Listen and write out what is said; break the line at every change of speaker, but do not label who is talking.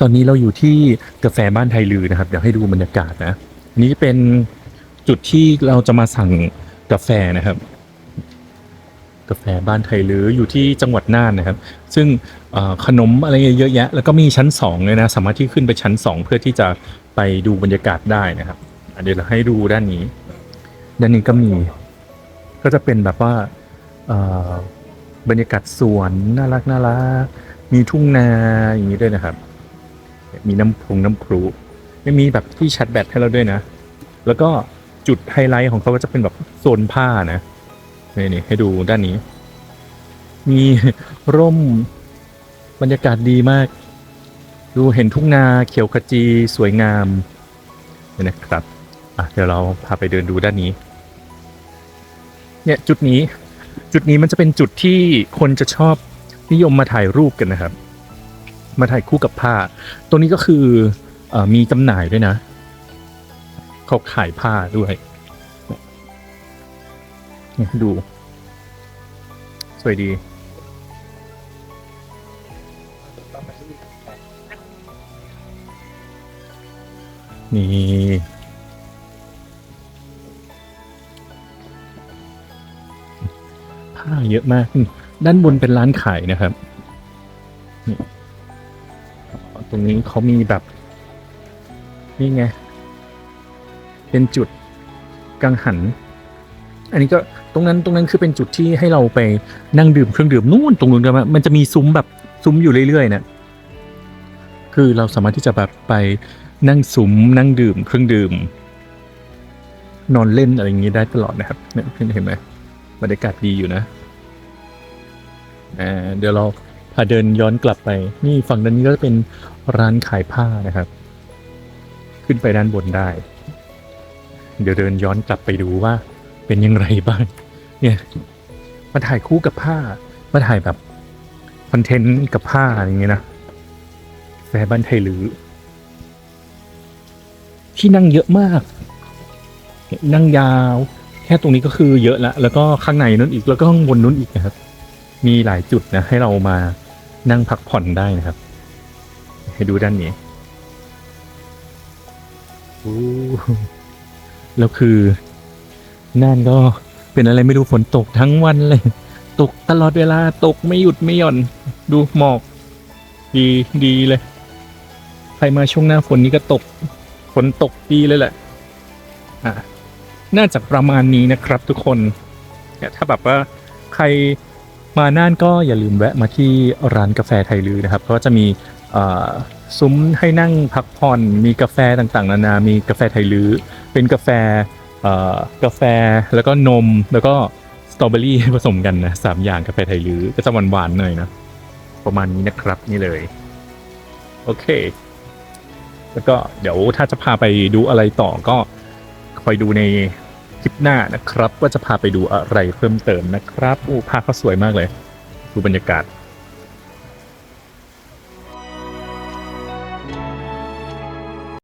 ตอนนี้เราอยู่ที่กาแฟบ้านไทยลือนะครับ เดี๋ยวให้ดูบรรยากาศนะ นี่เป็นจุดที่เราจะมาสั่งกาแฟนะครับ กาแฟบ้านไทยลืออยู่ที่จังหวัดน่านนะครับ ซึ่งขนมอะไรเยอะแยะ แล้วก็มีชั้นสองเลยนะ สามารถที่ขึ้นไปชั้นสองเพื่อที่จะไปดูบรรยากาศได้นะครับเดี๋ยวเราให้ดูด้านนี้ ด้านนี้ก็มี ก็จะเป็นแบบว่าบรรยากาศสวนน่ารักน่ารักมีทุ่งนาอย่างนี้ด้วยนะครับ มีน้ำพงน้ำพรุไม่มีแบบที่ชัดแบตให้เราด้วยนะ แล้วก็จุดไฮไลท์ของเขาก็จะเป็นแบบโซนผ้านะนี่นี่ให้ดูด้านนี้ มีร่มบรรยากาศดีมาก ดูเห็นทุ่งนาเขียวขจีสวยงามนี่นะครับอะเดี๋ยวเราพาไปเดินดูด้านนี้ เนี่ยจุดนี้ จุดนี้มันจะเป็นจุดที่คนจะชอบนิยมมาถ่ายรูปกันนะครับ มาถ่ายคู่กับผ้าตรงนี้ก็คืออมีจำหน่ายด้วยนะ เขาขายผ้าด้วยดู สวยดี นี่ผ้าเยอะมาก ด้านบนเป็นร้านขายนะครับนี่ ตรงนี้เขามีแบบ นี่ไง เป็นจุดกังหัน อันนี้ก็ตรงนั้นตรงนั้นคือเป็นจุดที่ให้เราไปนั่งดื่มเครื่องดื่มนู่นตรงนู้นกันมันจะมีซุ้มแบบซุ้มอยู่เรื่อยๆนะคือเราสามารถที่จะแบบไปนั่งซุ้มนั่งดื่มเครื่องดื่ม นอนเล่นอะไรอย่างนี้ได้ตลอดนะครับเนี่ยเห็นไหมบรรยากาศดีอยู่นะเดี๋ยวเรา พาเดินย้อนกลับไป นี่ฝั่งด้านนี้ก็จะเป็นร้านขายผ้านะครับ ขึ้นไปด้านบนได้ เดี๋ยวเดินย้อนกลับไปดูว่าเป็นยังไงบ้าง เนี่ย มาถ่ายคู่กับผ้า มาถ่ายแบบคอนเทนต์กับผ้าอย่างเงี้ยนะแฟบ้านไทยหรือ ที่นั่งเยอะมาก นั่งยาว แค่ตรงนี้ก็คือเยอะล้วแล้วก็ข้างในนู้นอีก แล้วก็ข้างบนนู้นอีกนะครับ มีหลายจุดนะให้เรามา นั่งพักผ่อนได้นะครับ ให้ดูด้านนี้แล้วคือน่านก็เป็นอะไรไม่รู้ฝนตกทั้งวันเลย ตกตลอดเวลาตกไม่หยุดไม่หย่อน ดูหมอก ดีดีเลย ใครมาช่วงหน้าฝนนี้ก็ตก ฝนตกดีเลยแหละ อะน่าจะประมาณนี้นะครับทุกคน ถ้าแบบว่าใคร มาน่านก็อย่าลืมแวะมาที่ร้านกาแฟไทยลือนะครับเพราจะมีซุ้มให้นั่งพักผ่อนมีกาแฟต่างๆ นานา มีกาแฟไทยลือเป็นกาแฟกาแฟแล้วก็นมแล้วก็สตรอเบอรี่ผสมกันนะสามอย่างกาแฟไทยลือก็จะหวานๆหน่อยนะประมาณนี้นะครับนี่เลย โอเค แล้วก็เดี๋ยวถ้าจะพาไปดูอะไรต่อก็คอยดูใน คลิปหน้านะครับ ว่าจะพาไปดูอะไรเพิ่มเติมนะครับอู้ภาพเขาสวยมากเลย ดูบรรยากาศ